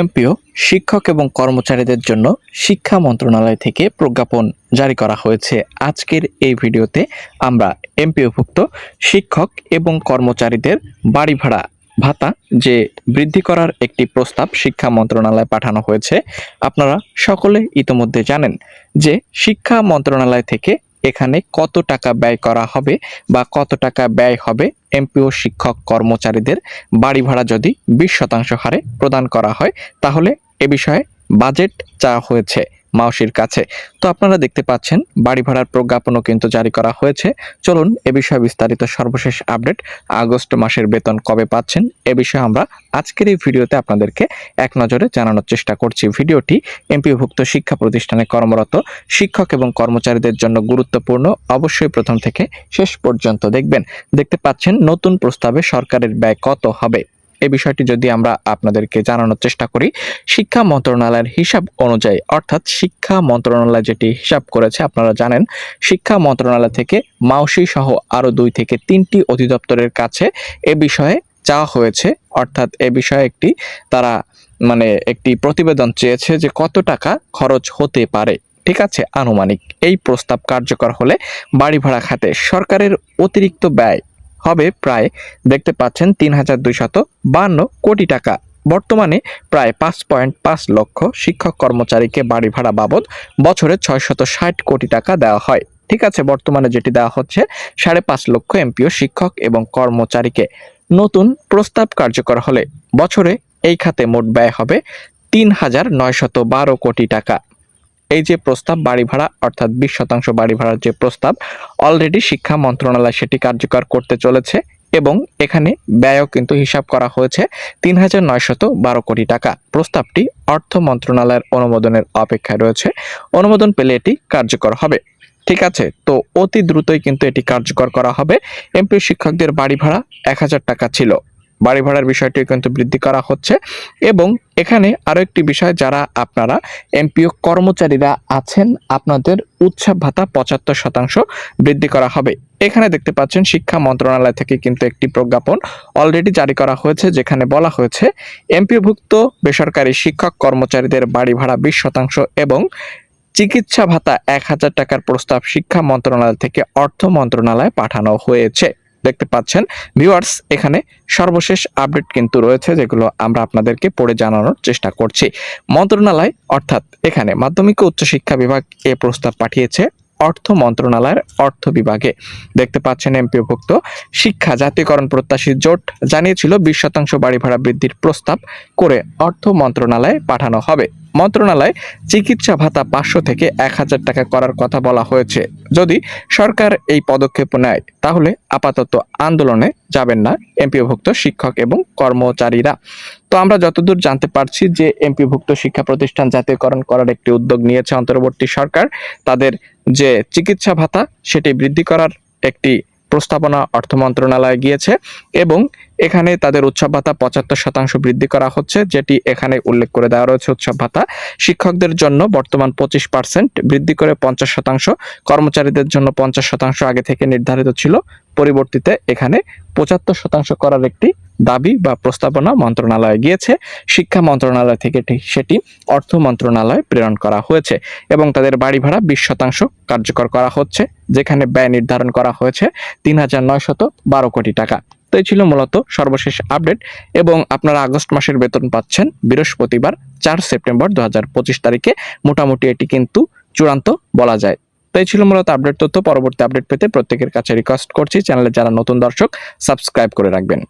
MPO, শিক্ষক এবং কর্মচারীদের জন্য শিক্ষা মন্ত্রণালয় থেকে প্রজ্ঞাপন জারি করা হয়েছে। আজকের এই ভিডিওতে আমরা এমপিওভুক্ত শিক্ষক এবং কর্মচারীদের বাড়ি ভাড়া ভাতা যে বৃদ্ধি করার একটি প্রস্তাব শিক্ষা মন্ত্রণালয়ে পাঠানো হয়েছে, আপনারা সকলে ইতোমধ্যে জানেন যে শিক্ষা মন্ত্রণালয় থেকে এখানে কত টাকা ব্যয় করা হবে বা কত টাকা ব্যয় হবে এমপিও শিক্ষক কর্মচারীদের বাড়ি ভাড়া যদি বিশ শতাংশ হারে প্রদান করা হয়, তাহলে এ বিষয়ে বাজেট চাওয়া হয়েছে। মাওসির কাছে। তো আপনারা দেখতে পাচ্ছেন, বাড়ি ভাড়ার প্রজ্ঞাপনও কিন্তু জারি করা হয়েছে। চলুন এ বিষয়ে বিস্তারিত সর্বশেষ আপডেট আগস্ট মাসের বেতন কবে পাচ্ছেন, এ বিষয়ে আমরা আজকের এই ভিডিওতে আপনাদেরকে এক নজরে জানানোর চেষ্টা করছি। ভিডিওটি এমপিভুক্ত শিক্ষা প্রতিষ্ঠানে কর্মরত শিক্ষক এবং কর্মচারীদের জন্য গুরুত্বপূর্ণ। অবশ্যই প্রথম থেকে শেষ পর্যন্ত দেখবেন। দেখতে পাচ্ছেন, নতুন প্রস্তাবে সরকারের ব্যয় কত হবে? এই বিষয়টি যদি আমরা আপনাদেরকে জানানোর চেষ্টা করি, শিক্ষা মন্ত্রণালয়ের হিসাব অনুযায়ী, অর্থাৎ শিক্ষা মন্ত্রণালয় যেটি হিসাব করেছে, আপনারা জানেন, শিক্ষা মন্ত্রণালয় থেকে মাউসি সহ আরও দুই থেকে তিনটি অধিদপ্তরের কাছে এ বিষয়ে চাওয়া হয়েছে, অর্থাৎ এ বিষয়ে একটি তারা মানে একটি প্রতিবেদন চেয়েছে যে কত টাকা খরচ হতে পারে। ঠিক আছে? আনুমানিক এই প্রস্তাব কার্যকর হলে বাড়ি ভাড়া খাতে সরকারের অতিরিক্ত ব্যয় হবে প্রায়, দেখতে পাচ্ছেন তিন হাজার দুইশত বান্ন কোটি টাকা। বর্তমানে প্রায় পাঁচ পয়েন্ট পাঁচ লক্ষ শিক্ষক কর্মচারীকে বাড়ি ভাড়া বাবদ বছরে ছয়শত ষাট কোটি টাকা দেওয়া হয়। ঠিক আছে, বর্তমানে যেটি দেওয়া হচ্ছে, সাড়ে পাঁচ লক্ষ এমপিও শিক্ষক এবং কর্মচারীকে। নতুন প্রস্তাব কার্যকর হলে বছরে এই খাতে মোট ব্যয় হবে তিন হাজার নয়শত বারো কোটি টাকা। এই যে প্রস্তাব, বাড়ি ভাড়া, অর্থাৎ বিশ শতাংশ বাড়ি ভাড়ার যে প্রস্তাব অলরেডি শিক্ষা মন্ত্রণালয় সেটি কার্যকর করতে চলেছে এবং এখানে ব্যয়ও কিন্তু হিসাব করা হয়েছে তিন হাজার নয়শত বারো কোটি টাকা। প্রস্তাবটি অর্থ মন্ত্রণালয়ের অনুমোদনের অপেক্ষায় রয়েছে। অনুমোদন পেলে এটি কার্যকর হবে। ঠিক আছে, তো অতি দ্রুতই কিন্তু এটি কার্যকর করা হবে। এমপি শিক্ষকদের বাড়ি ভাড়া এক হাজার টাকা ছিল। বাড়ি ভাড়ার বিষয়টি কিন্তু বৃদ্ধি করা হচ্ছে এবং এখানে আরও একটি বিষয় যারা আপনারা এমপিও কর্মচারীরা আছেন, আপনাদের উৎসব ভাতা পঁচাত্তর শতাংশ বৃদ্ধি করা হবে। এখানে দেখতে পাচ্ছেন শিক্ষা মন্ত্রণালয় থেকে কিন্তু একটি প্রজ্ঞাপন অলরেডি জারি করা হয়েছে, যেখানে বলা হয়েছে, এমপিওভুক্ত বেসরকারি শিক্ষক কর্মচারীদের বাড়ি ভাড়া বিশ শতাংশ এবং চিকিৎসা ভাতা এক হাজার টাকার প্রস্তাব শিক্ষা মন্ত্রণালয় থেকে অর্থ মন্ত্রণালয়ে পাঠানো হয়েছে। দেখতে পাচ্ছেন। ভিউয়ার্স, এখানে সর্বশেষ আপডেট কিন্তু রয়েছে, যেগুলো আমরা আপনাদেরকে পড়ে জানানোর চেষ্টা করছি। মন্ত্রণালয়, অর্থাৎ এখানে মাধ্যমিক ও উচ্চশিক্ষা বিভাগ এ প্রস্তাব পাঠিয়েছে অর্থ মন্ত্রণালয়ের অর্থ বিভাগে। দেখতে পাচ্ছেন এমপিভুক্ত শিক্ষা জাতীয়করণ প্রত্যাশী জোট জানিয়েছিল, বিশ শতাংশ বাড়ি ভাড়া বৃদ্ধির প্রস্তাব করে অর্থ মন্ত্রণালয়ে পাঠানো হবে। মন্ত্রণালয় চিকিৎসা ভাতা পাঁচশো থেকে এক হাজার টাকা করার কথা বলা হয়েছে। যদি সরকার এই পদক্ষেপ নেয়, তাহলে আপাতত আন্দোলনে যাবেন না এমপিওভুক্ত শিক্ষক এবং কর্মচারীরা। তো আমরা যতদূর জানতে পারছি যে এমপিভুক্ত শিক্ষা প্রতিষ্ঠান জাতীয়করণ করার একটি উদ্যোগ নিয়েছে অন্তর্বর্তী সরকার, তাদের যে চিকিৎসা ভাতা, সেটি বৃদ্ধি করার একটি প্রস্তাবনা অর্থ মন্ত্রণালয়ে গিয়েছে এবং এখানে তাদের উৎসব ভাতা পঁচাত্তর শতাংশ বৃদ্ধি করা হচ্ছে, যেটি এখানে উল্লেখ করে দেওয়া রয়েছে উৎসব ভাতা। শিক্ষকদের জন্য বর্তমান পঁচিশ পার্সেন্ট বৃদ্ধি করে পঞ্চাশ শতাংশ, কর্মচারীদের জন্য পঞ্চাশ শতাংশ আগে থেকে নির্ধারিত ছিল। পরিবর্তিতে এখানে পঁচাত্তর শতাংশ করার একটি দাবি বা প্রস্তাবনা মন্ত্রণালয়ে গিয়েছে। শিক্ষা মন্ত্রণালয় থেকে সেটি অর্থ মন্ত্রণালয়ে প্রেরণ করা হয়েছে এবং তাদের বাড়ি ভাড়া বিশ শতাংশ কার্যকর করা হচ্ছে, যেখানে ব্যয় নির্ধারণ করা হয়েছে তিন হাজার নয়শত বারো কোটি টাকা। তো এই ছিল মূলত সর্বশেষ আপডেট এবং আপনারা আগস্ট মাসের বেতন পাচ্ছেন বৃহস্পতিবার, চার সেপ্টেম্বর দু হাজার পঁচিশ তারিখে। মোটামুটি এটি কিন্তু চূড়ান্ত বলা যায়। এই ছিল মূলত আপডেট তথ্য। পরবর্তী আপডেট পেতে প্রত্যেকের কাছে রিকোয়েস্ট করছি। চ্যানেলে যারা নতুন দর্শক সাবস্ক্রাইব করে রাখবেন।